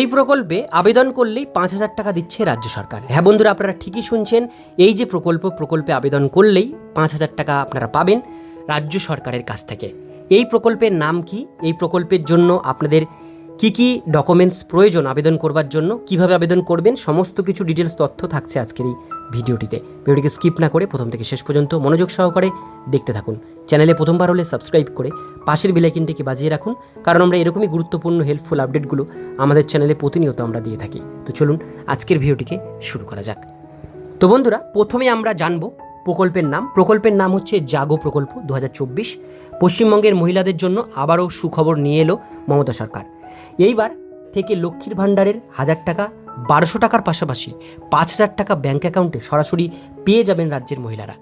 এই প্রকল্পে আবেদন করলেই পাঁচ হাজার টাকা দিচ্ছে রাজ্য সরকার। হ্যাঁ বন্ধুরা, আপনারা ঠিকই শুনছেন, এই যে প্রকল্প, প্রকল্পে আবেদন করলেই পাঁচ হাজার টাকা আপনারা পাবেন রাজ্য সরকারের কাছ থেকে। এই প্রকল্পের নাম কি? এই প্রকল্পের জন্য আপনাদের কি কি ডকুমেন্টস প্রয়োজন আবেদন করবার জন্য, কীভাবে আবেদন করবেন, সমস্ত কিছু ডিটেলস তথ্য থাকছে আজকের এই ভিডিওটিতে। ভিডিওটিকে স্কিপ না করে প্রথম থেকে শেষ পর্যন্ত মনোযোগ সহকারে দেখতে থাকুন। চ্যানেলে প্রথমবার হলে সাবস্ক্রাইব করে পাশের বেলাইকিনটিকে বাজিয়ে রাখুন, কারণ আমরা এরকমই গুরুত্বপূর্ণ হেল্পফুল আপডেটগুলো আমাদের চ্যানেলে প্রতিনিয়ত আমরা দিয়ে থাকি। তো চলুন আজকের ভিডিওটিকে শুরু করা যাক। তো বন্ধুরা, প্রথমে আমরা জানব প্রকল্পের নাম। প্রকল্পের নাম হচ্ছে জাগো প্রকল্প দু হাজার চব্বিশ। পশ্চিমবঙ্গের মহিলাদের জন্য আবারও সুখবর নিয়ে এলো মমতা সরকার। এইবার থেকে লক্ষ্মীর ভাণ্ডারের হাজার টাকা, বারোশো টাকার পাশাপাশি পাঁচ হাজার টাকা ব্যাঙ্ক অ্যাকাউন্টে সরাসরি পেয়ে যাবেন রাজ্যের মহিলারা।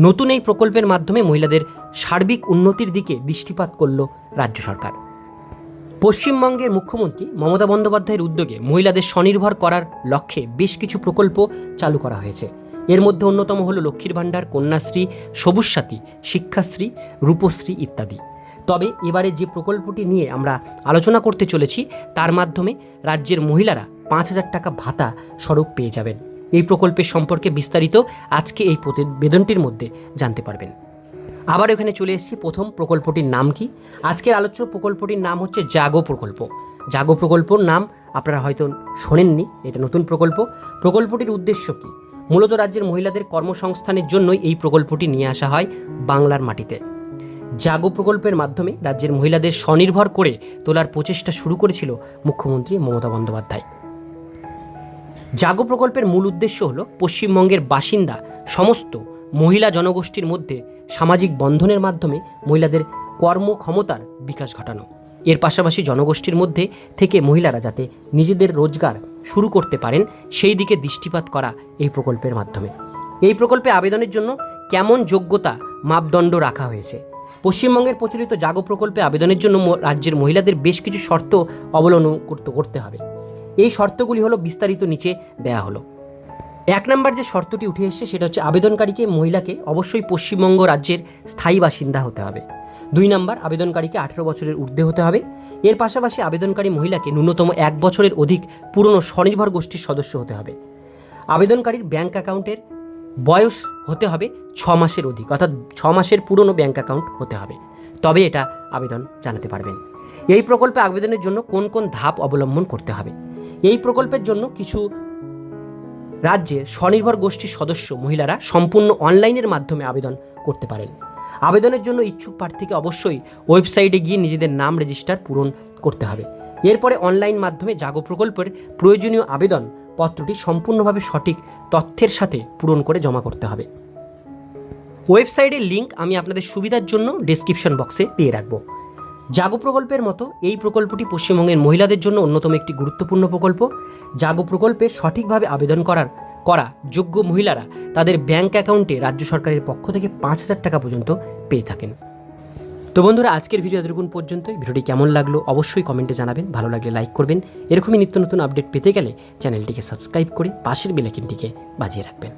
নতুন এই প্রকল্পের মাধ্যমে মহিলাদের সার্বিক উন্নতির দিকে দৃষ্টিপাত করল রাজ্য সরকার। পশ্চিমবঙ্গের মুখ্যমন্ত্রী মমতা বন্দ্যোপাধ্যায়ের উদ্যোগে মহিলাদের স্বনির্ভর করার লক্ষ্যে বেশ কিছু প্রকল্প চালু করা হয়েছে। এর মধ্যে অন্যতম হল লক্ষ্মীর ভাণ্ডার, কন্যাশ্রী, সবুজ সাথী, শিক্ষাশ্রী, রূপশ্রী ইত্যাদি। তবে এবারে যে প্রকল্পটি নিয়ে আমরা আলোচনা করতে চলেছি, তার মাধ্যমে রাজ্যের মহিলারা পাঁচ হাজার টাকা ভাতা স্বরূপ পেয়ে যাবেন। এই প্রকল্পের সম্পর্কে বিস্তারিত আজকে এই প্রতিবেদনটির মধ্যে জানতে পারবেন। আবার এখানে চলে এসেছি, প্রথম প্রকল্পটির নাম কি? আজকের আলোচ্য প্রকল্পটির নাম হচ্ছে জাগো প্রকল্প। জাগো প্রকল্পর নাম আপনারা হয়তো শোনেননি, এটা নতুন প্রকল্প। প্রকল্পটির উদ্দেশ্য কি? মূলত রাজ্যের মহিলাদের কর্মসংস্থানের জন্যই এই প্রকল্পটি নিয়ে আসা হয় বাংলার মাটিতে। জাগো প্রকল্পের মাধ্যমে রাজ্যের মহিলাদের স্বনির্ভর করে তোলার প্রচেষ্টা শুরু করেছিল মুখ্যমন্ত্রী মমতা বন্দ্যোপাধ্যায়। জাগো প্রকল্পের মূল উদ্দেশ্য হল পশ্চিমবঙ্গের বাসিন্দা সমস্ত মহিলা জনগোষ্ঠীর মধ্যে সামাজিক বন্ধনের মাধ্যমে মহিলাদের কর্মক্ষমতার বিকাশ ঘটানো। এর পাশাপাশি জনগোষ্ঠীর মধ্যে থেকে মহিলারা যাতে নিজেদের রোজগার শুরু করতে পারেন, সেই দিকে দৃষ্টিপাত করা এই প্রকল্পের মাধ্যমে। এই প্রকল্পে আবেদনের জন্য কেমন যোগ্যতা মাপদণ্ড রাখা হয়েছে? পশ্চিমবঙ্গের প্রচলিত জাগো প্রকল্পে আবেদনের জন্য রাজ্যের মহিলাদের বেশ কিছু শর্ত অবলম্বন করতে করতে হবে। এই শর্তগুলি হলো বিস্তারিত নিচে দেয়া হলো। এক নম্বর যে শর্তটি উঠে এসেছে সেটা হচ্ছে আবেদনকারীকে মহিলাকে অবশ্যই পশ্চিমবঙ্গ রাজ্যের স্থায়ী বাসিন্দা হতে হবে। দুই নম্বর, আবেদনকারীকে আঠেরো বছরের ঊর্ধ্বে হতে হবে। এর পাশাপাশি আবেদনকারী মহিলাকে ন্যূনতম এক বছরের অধিক পুরনো স্বনির্ভর গোষ্ঠীর সদস্য হতে হবে। আবেদনকারীর ব্যাংক অ্যাকাউন্টের বয়স হতে হবে ছ মাসের অধিক, অর্থাৎ ছ মাসের পুরনো ব্যাঙ্ক অ্যাকাউন্ট হতে হবে। তবে এটা আবেদন জানাতে পারবেন। এই প্রকল্পে আবেদনের জন্য কোন কোন ধাপ অবলম্বন করতে হবে? এই প্রকল্পের জন্য কিছু রাজ্যের স্বনির্ভর গোষ্ঠীর সদস্য মহিলারা সম্পূর্ণ অনলাইনের মাধ্যমে আবেদন করতে পারেন। আবেদনের জন্য ইচ্ছুক প্রার্থীকে অবশ্যই ওয়েবসাইটে গিয়ে নিজেদের নাম রেজিস্টার পূরণ করতে হবে। এরপরে অনলাইন মাধ্যমে জাগো প্রকল্পের প্রয়োজনীয় আবেদন পত্রটি সম্পূর্ণভাবে সঠিক তথ্যের সাথে পূরণ করে জমা করতে হবে। ওয়েবসাইটের লিঙ্ক আমি আপনাদের সুবিধার জন্য ডেসক্রিপশন বক্সে দিয়ে রাখব। জাগো প্রকল্পের মতো এই প্রকল্পটি পশ্চিমবঙ্গের মহিলাদের জন্য অন্যতম একটি গুরুত্বপূর্ণ প্রকল্প। জাগো প্রকল্পে সঠিকভাবে আবেদন করার, করা যোগ্য মহিলারা তাদের ব্যাংক অ্যাকাউন্টে রাজ্য সরকারের পক্ষ থেকে পাঁচ হাজার টাকা পর্যন্ত পেয়ে থাকেন। তো বন্ধুরা, আজকের ভিডিও এতটুকুন পর্যন্তই। ভিডিওটি কেমন লাগল অবশ্যই কমেন্টে জানাবেন। ভালো লাগলে লাইক করবেন। এরকমই নিত্য নতুন আপডেট পেতে গেলে চ্যানেলটিকে সাবস্ক্রাইব করে পাশের বেলাইকিনটিকে বাজিয়ে রাখবেন।